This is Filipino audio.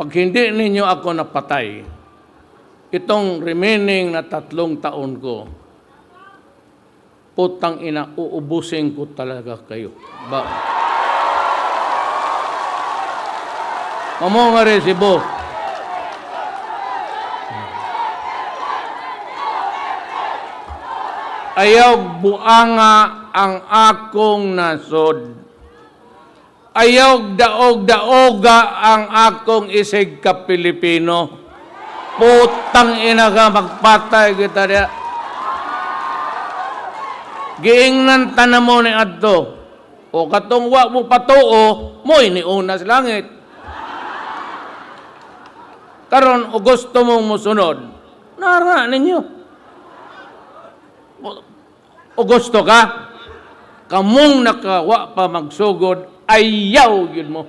pag hindi ninyo ako napatay, itong remaining na tatlong taon ko, putang ina, uubusin ko talaga kayo. Ba? Mamo nga rin si Bo. Ayaw buanga ang akong nasod. Ayaw daog-daoga ang akong isig ka Pilipino. Putang ina ka, magpatay kita diya. Giingnan tanan mo ni Adto. O katong wa mo patuo, mo iniuna sa langit. Karon o gusto mong musunod, nara ninyo. O gusto ka, kamong nakawa pa magsugod, ayaw yun mo.